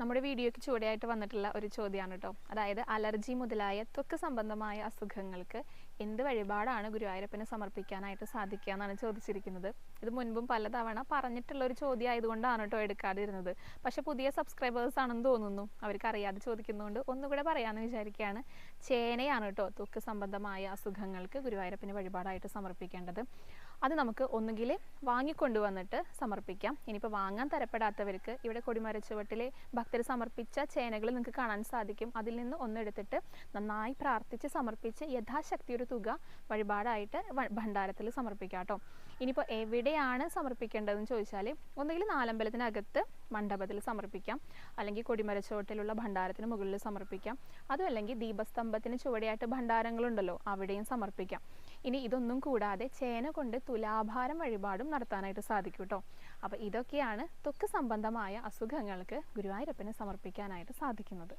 നമ്മുടെ വീഡിയോയ്ക്ക് ചുവടെയായിട്ട് വന്നിട്ടുള്ള ഒരു ചോദ്യമാണ് കേട്ടോ. അതായത് അലർജി മുതലായ ത്വക്ക് സംബന്ധമായ അസുഖങ്ങൾക്ക് എന്ത് വഴിപാടാണ് ഗുരുവായൂരപ്പന് സമർപ്പിക്കാനായിട്ട് സാധിക്കുക എന്നാണ് ചോദിച്ചിരിക്കുന്നത്. ഇത് മുൻപും പലതവണ പറഞ്ഞിട്ടുള്ള ഒരു ചോദ്യം ആയതുകൊണ്ടാണ് കേട്ടോ എടുക്കാതിരുന്നത്. പക്ഷെ പുതിയ സബ്സ്ക്രൈബേഴ്സ് ആണെന്ന് തോന്നുന്നു. അവർക്ക് അറിയാതെ ചോദിക്കുന്നതുകൊണ്ട് ഒന്നുകൂടെ പറയാമെന്ന് വിചാരിക്കുകയാണ്. ചേനയാണ് കേട്ടോ ത്വക്ക് സംബന്ധമായ അസുഖങ്ങൾക്ക് ഗുരുവായൂരപ്പന് വഴിപാടായിട്ട് സമർപ്പിക്കേണ്ടത്. അത് നമുക്ക് ഒന്നുകിൽ വാങ്ങിക്കൊണ്ടുവന്നിട്ട് സമർപ്പിക്കാം. ഇനിയിപ്പോൾ വാങ്ങാൻ തരപ്പെടാത്തവർക്ക് ഇവിടെ കൊടിമരച്ചുവട്ടിലെ ഭക്തർ സമർപ്പിച്ച ചേനകൾ നിങ്ങൾക്ക് കാണാൻ സാധിക്കും. അതിൽ നിന്ന് ഒന്നെടുത്തിട്ട് നന്നായി പ്രാർത്ഥിച്ച് സമർപ്പിച്ച് യഥാശക്തി ഒരു തുക വഴിപാടായിട്ട് ഭണ്ഡാരത്തിൽ സമർപ്പിക്കാം കേട്ടോ. ഇനിയിപ്പോൾ എവിടെയാണ് സമർപ്പിക്കേണ്ടതെന്ന് ചോദിച്ചാൽ ഒന്നുകിൽ നാലമ്പലത്തിനകത്ത് മണ്ഡപത്തിൽ സമർപ്പിക്കാം. അല്ലെങ്കിൽ കൊടിമരച്ചോട്ടിലുള്ള ഭണ്ഡാരത്തിന് മുകളിൽ സമർപ്പിക്കാം. അതും അല്ലെങ്കിൽ ദീപസ്തംഭത്തിന് ചുവടെയായിട്ട് ഭണ്ഡാരങ്ങളുണ്ടല്ലോ അവിടെയും സമർപ്പിക്കാം. ഇനി ഇതൊന്നും കൂടാതെ ചേന കൊണ്ട് തുലാഭാരം വഴിപാടും നടത്താനായിട്ട് സാധിക്കും കേട്ടോ. അപ്പോൾ ഇതൊക്കെയാണ് ത്വക്ക് സംബന്ധമായ അസുഖങ്ങൾക്ക് ഗുരുവായൂരപ്പന് സമർപ്പിക്കാനായിട്ട് സാധിക്കുന്നത്.